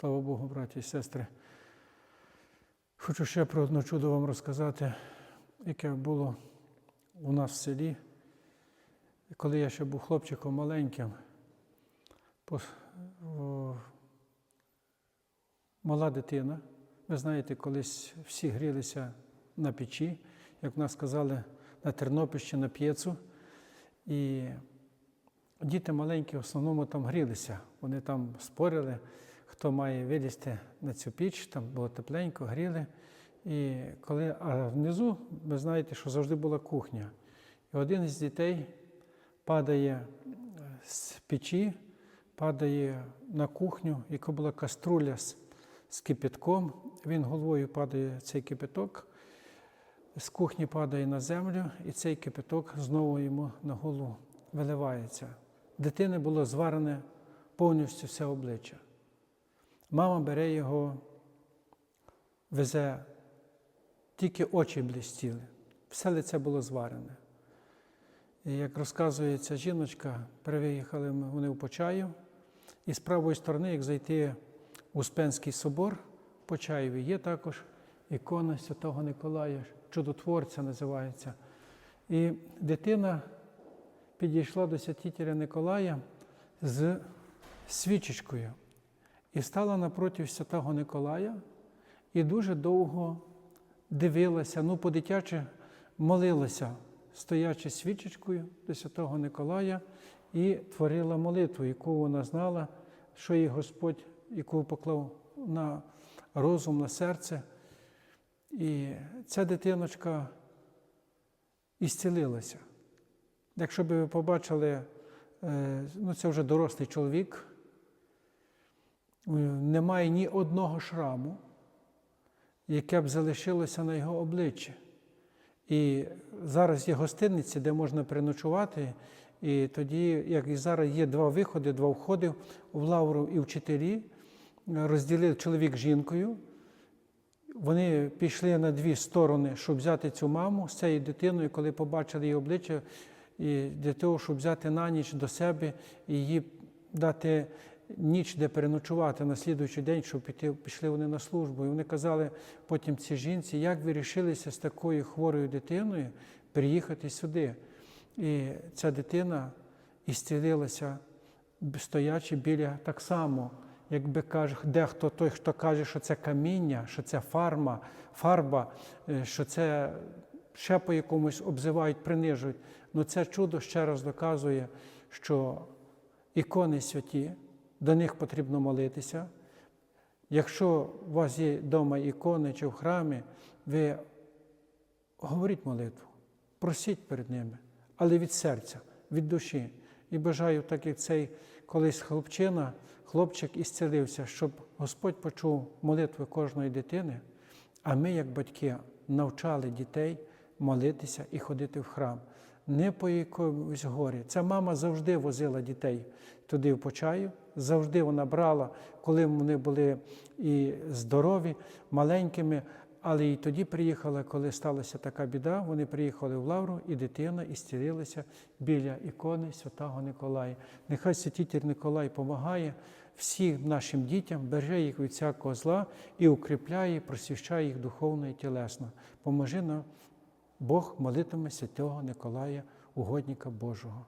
Слава Богу, браті і сестри. Хочу ще про одне чудо вам розказати, яке було у нас в селі. Коли я ще був хлопчиком маленьким, мала дитина. Ви знаєте, колись всі грілися на печі, як в нас сказали, на Тернопільщині на п'єцу. І діти маленькі в основному там грілися. Вони там спорили, хто має вилізти на цю піч, там було тепленько, гріли. І коли, а внизу, ви знаєте, що завжди була кухня. І один із дітей падає з печі, падає на кухню, яка була каструля з, з кипятком. Він головою падає цей кипяток, з кухні падає на землю, і цей кипяток знову йому на голову виливається. Дитини було зварене повністю все обличчя. Мама бере його, везе, тільки очі блістіли, все лице було зварене. І як розказує ця жіночка, переїхали вони в Почаїв, і з правої сторони, як зайти в Успенський собор, Почаєві є також ікона Святого Николая, чудотворця називається. І дитина підійшла до святителя Николая з свічечкою і стала напроти святого Николая і дуже довго дивилася, ну, по-дитяче молилася, стоячи свічечкою до святого Николая, і творила молитву, яку вона знала, що їй Господь, яку поклав на розум, на серце. І ця дитиночка ісцілилася. Якщо б ви побачили, е, ну це вже дорослий чоловік, немає ні одного шраму, яке б залишилося на його обличчі. І зараз є гостиниці, де можна переночувати. І тоді, як і зараз є два виходи, два входи в лавру і вчителі, розділив чоловік з жінкою. Вони пішли на дві сторони, щоб взяти цю маму з цією дитиною, коли побачили її обличчя, і для того, щоб взяти на ніч до себе і їй дати ніч, де переночувати на слідуючий день, щоб піти, пішли вони на службу. І вони казали потім цій жінці, як ви рішилися з такою хворою дитиною приїхати сюди. І ця дитина ісцілилася, стоячи біля так само, якби каже, дехто той, хто каже, що це каміння, що це фарма, фарба, е, що це ще по якомусь обзивають, принижують. Ну це чудо ще раз доказує, що ікони святі, до них потрібно молитися. Якщо у вас є вдома ікони чи в храмі, ви говоріть молитву, просіть перед ними, але від серця, від душі. І бажаю, так як цей колись хлопчина, хлопчик ісцелився, щоб Господь почув молитви кожної дитини, а ми, як батьки, навчали дітей молитися і ходити в храм. Не по якомусь горі. Ця мама завжди возила дітей туди в Почаю, завжди вона брала, коли вони були і здорові, маленькими. Але і тоді приїхала, коли сталася така біда, вони приїхали в Лавру, і дитина ісцілилася біля ікони Святого Николая. Нехай святитель Николай допомагає всім нашим дітям, береже їх від всякого зла і укріпляє, просвіщає їх духовно і тілесно. Поможи нам Бог молитиме святого Николая, угодника Божого.